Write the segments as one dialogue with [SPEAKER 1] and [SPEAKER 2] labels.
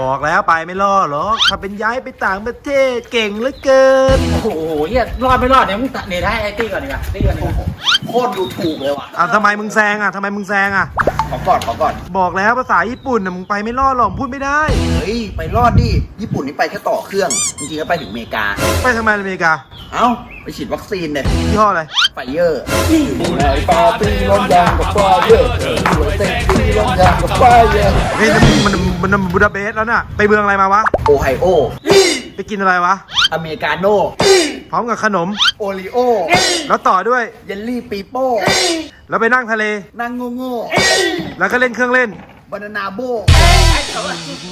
[SPEAKER 1] บอกแล้วไปไม่รอดหรอกถ้าเป็นย้ายไปต่างประเทศเก่งเหลือเกิน
[SPEAKER 2] โอ้โหเฮียรอดไม่รอดเนี่ยมึงตัดเนี่ยได้ไอ้ตี้ก่อนดีกว่าตี้ก่อนดีกว่า
[SPEAKER 3] โคตรดูถูกเลยว่ะ
[SPEAKER 1] อะทำไมมึงแซงอะทำไมมึงแซงอะ
[SPEAKER 3] ขอก่อนขอก่อน
[SPEAKER 1] บอกแล้วภาษาญี่ปุ่นน่ะมึงไปไม่รอดหรอกพูดไม่ได้
[SPEAKER 3] เฮ้ย ไปรอดดิ ญี่ปุ่นนี่ไปแค่ต่อเครื่อง จริงๆก็ไปถึงอเมริกา
[SPEAKER 1] ไปทำไมอเมริกา
[SPEAKER 3] เอ้า ไปฉีดวัคซีนเนี่ย
[SPEAKER 1] ยี่ห้ออะไร
[SPEAKER 3] ไฟเยอร์
[SPEAKER 4] ปาร์ตี้ร้อนยางกับไฟเยอร์สวยเต็มที่ร้ อนยางกับไฟเยอร์
[SPEAKER 1] เฮ้ยมันมันมันบูดาเปสต์แล้วน่ะ ไปเมืองอะไรมาวะ
[SPEAKER 3] โอไฮโอ
[SPEAKER 1] ไปกินอะไรวะ
[SPEAKER 3] อเมริกาโน่
[SPEAKER 1] พร้อมกับขนม
[SPEAKER 3] โอริโอ
[SPEAKER 1] แล้วต่อด้วย
[SPEAKER 3] เยลลี่ปีโป้
[SPEAKER 1] แล้วไปนั่งทะเล
[SPEAKER 3] นั่งโง่
[SPEAKER 1] แล้วก็เล่นเครื่องเล่น
[SPEAKER 3] ๆบานานาโบ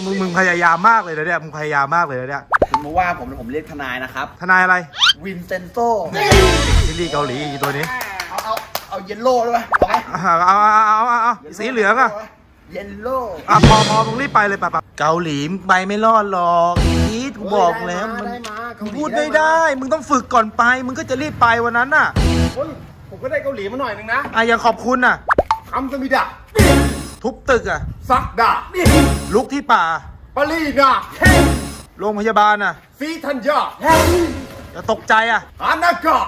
[SPEAKER 1] มึงมึงพยายามมากเลยนะเนี่ย มึงพยายามมากเลยนะเนี่ย
[SPEAKER 3] คุณมาว่าผมแล้วผมเรียกทนายนะครับ
[SPEAKER 1] ทนายอะไร
[SPEAKER 3] วินเซนโซ
[SPEAKER 1] ซีรีส์เกาหลีอีตัวนี้
[SPEAKER 3] เอาเอาเอาเยลโล่ด้วยไหมเอาไหม
[SPEAKER 1] เอาเอาเอาเอาสีเหลืองอะ
[SPEAKER 3] เยลโล่
[SPEAKER 1] อะพอพอมึงรีบไปเลยป่ะปะเกาหลีไปไม่รอดหรอกพีทกูบอกแล้วมัน
[SPEAKER 3] ได้มาเกา
[SPEAKER 1] มึง
[SPEAKER 3] หลี
[SPEAKER 1] พูดไม่ได้ มึงต้องฝึกก่อนไป มึงก็จะรีบไปวันนั้นน่ะ
[SPEAKER 4] เฮ้ยผมก็ได้เกาหลีมาหน่อยนึงนะ
[SPEAKER 1] อะอย่างขอบคุณน่ะ
[SPEAKER 4] คำสมิดะ
[SPEAKER 1] ทุบตึกอะ
[SPEAKER 4] ซักดา
[SPEAKER 1] ลุกที่ป่า
[SPEAKER 4] ปารีนา
[SPEAKER 1] โรงพยาบาลน่ะ
[SPEAKER 4] ซีทัญญา
[SPEAKER 1] อย่าตกใจอะ
[SPEAKER 4] ฮานากะ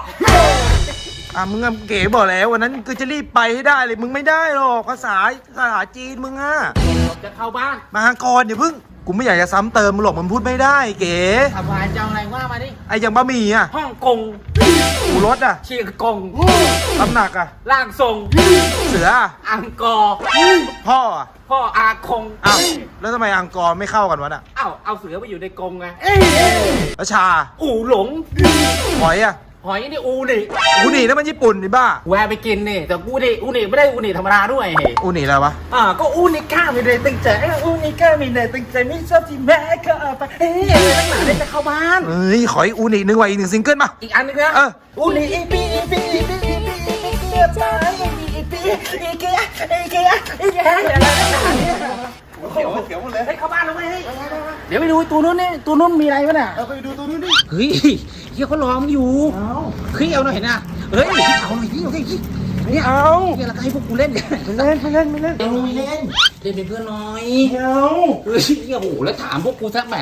[SPEAKER 1] อะมึงอะเก๋บอกแล้ววันนั้นกูจะรีบไปให้ได้เลยมึงไม่ได้หรอกภาษาภาษาจีนมึงอะ
[SPEAKER 2] ผมจะเข้าบ้าน
[SPEAKER 1] มาก่อนอย่าเพิ่งกูไม่อยากจะซ้ำเติมมึงหรอกมันพูดไม่ได้ เก๋
[SPEAKER 2] ทำลายเจ้าอะไรว่ามาดิ
[SPEAKER 1] ไอ้อย่างบะหมี่อะ
[SPEAKER 2] ฮ่องกง
[SPEAKER 1] กูรถอะ
[SPEAKER 2] เชียงกง
[SPEAKER 1] ตำหนักอะ
[SPEAKER 2] ล่างทรง
[SPEAKER 1] เสืออะ
[SPEAKER 2] อังกอร์
[SPEAKER 1] พ่ออะ
[SPEAKER 2] พ่ออาคง
[SPEAKER 1] อ้าวแล้วทำไมอังกอร์ไม่เข้ากันวะน่ะ
[SPEAKER 2] เอ้าเอาเสือไปอยู่ในกรงไง
[SPEAKER 1] แล้วชา
[SPEAKER 2] อู่หลง
[SPEAKER 1] หอยอะ
[SPEAKER 2] หอยนี่อูนิ
[SPEAKER 1] อูนินั่นมันญี่ปุ่นนี่บ้า
[SPEAKER 2] แวะไปกินนี่แต่อูนิอูนิไม่ได้อูนิธรรมดาด้วย
[SPEAKER 1] อูนิอะไรวะ
[SPEAKER 2] อ่าก็อูนิก้ามีเลยตึงใจอูนิก้ามีเลยตึงใจไม่ชอบที่แม่ก็เออไปเฮ้ยตั้งหนาเลยจะเข้าบ้าน
[SPEAKER 1] เอ้ยขออูนิหนึ่งว่าอีกหนึ่งซิงเกิลมา
[SPEAKER 2] อีกอันหนึงนะ
[SPEAKER 1] เออ
[SPEAKER 2] อูนิอีปีอีปีอีปีอีปีอีปีเกลือจ้าอีปีอีปีอีเกลือีเกลืออีเกลือ
[SPEAKER 3] เดี๋ยวเดี๋ยวหมดเลย
[SPEAKER 2] เฮ้ยเข้าบ้านแล้วเว้ยเฮ้ยเดี๋ยวไปดูตัวนู้นนี่ตัวนู้นมีอะไรวะน่ะ
[SPEAKER 3] เออไปดูตัวนู้นดิ
[SPEAKER 2] เฮ้ย เฮียเขารอมึงอยู่เฮ้ยเอาหน่อยนะเฮ้ยเอาหน่อยดิเอาหน่อยดิเนี่ยเอาเฮียละก็ให้พวกกูเล่นเนี่ย
[SPEAKER 1] ไม่เล่นไม่เล่นไม่เล่น
[SPEAKER 2] เล่นไม่เล่นเล่นเป็นเพื่อนหน่อย
[SPEAKER 1] เดี๋ยว
[SPEAKER 2] เฮ้ยเฮียโอ้โหแล้วถามพวกกูสักแหม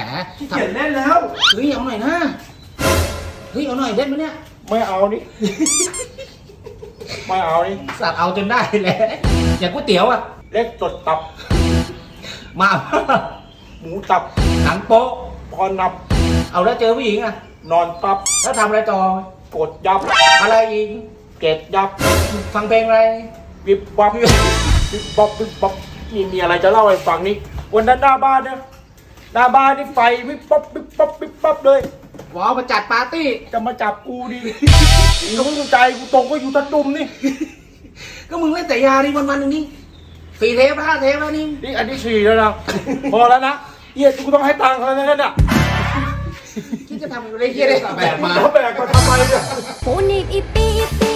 [SPEAKER 2] ถาม
[SPEAKER 1] เขียนเล่นแล้ว
[SPEAKER 2] เฮ้ยเอาหน่อยนะเฮ้ยเอาหน่อยเล่นไหมเนี่ย
[SPEAKER 4] ไม่เอานี่ไม่เอานี่
[SPEAKER 2] สัตว์เอาจนได้แหละอย่างก๋วยเตี๋ยวอะ
[SPEAKER 4] เล็กจดตับ
[SPEAKER 2] มา
[SPEAKER 4] หมูตับ
[SPEAKER 2] หนังโป๊ะ
[SPEAKER 4] พอนับ
[SPEAKER 2] เอาแล้วเจอผู้หญิงอะ
[SPEAKER 4] นอนตับ
[SPEAKER 2] แล้วทำอะไรต่อ ก
[SPEAKER 4] ดยับ
[SPEAKER 2] อะไรอีก
[SPEAKER 4] เกตยับ
[SPEAKER 2] ฟังเพลงอะไร
[SPEAKER 4] วิบวับวิบวับวิบวับนี่มีอะไรจะเล่าให้ฟังนี่วันนั้นหน้าบ้านเนี่ยหน้าบ้านนี่ไฟวิบวับวิบวับวิบวับเลย
[SPEAKER 2] วอลมาจัดปาร์ตี้
[SPEAKER 4] จะมาจับกูดิกูต้องใจกูตรงก็อยู่ตะตุ่มนี่
[SPEAKER 2] ก็มึงเล่นแต่ยาดิวันวันๆหนึ่งนี่สี่เทปห้าเทปแล้วนี่
[SPEAKER 4] นี่อันที่สี่แล้วนะ พอแล้วนะเฮียกูต้องให้ตังค์เขาแล้วนะเนี่ย
[SPEAKER 2] คิด จะทำอะไรเฮียได้แบบมา
[SPEAKER 4] เขาแบกมาทำไมเนี่ย
[SPEAKER 5] ปูนิบอีปีอีปี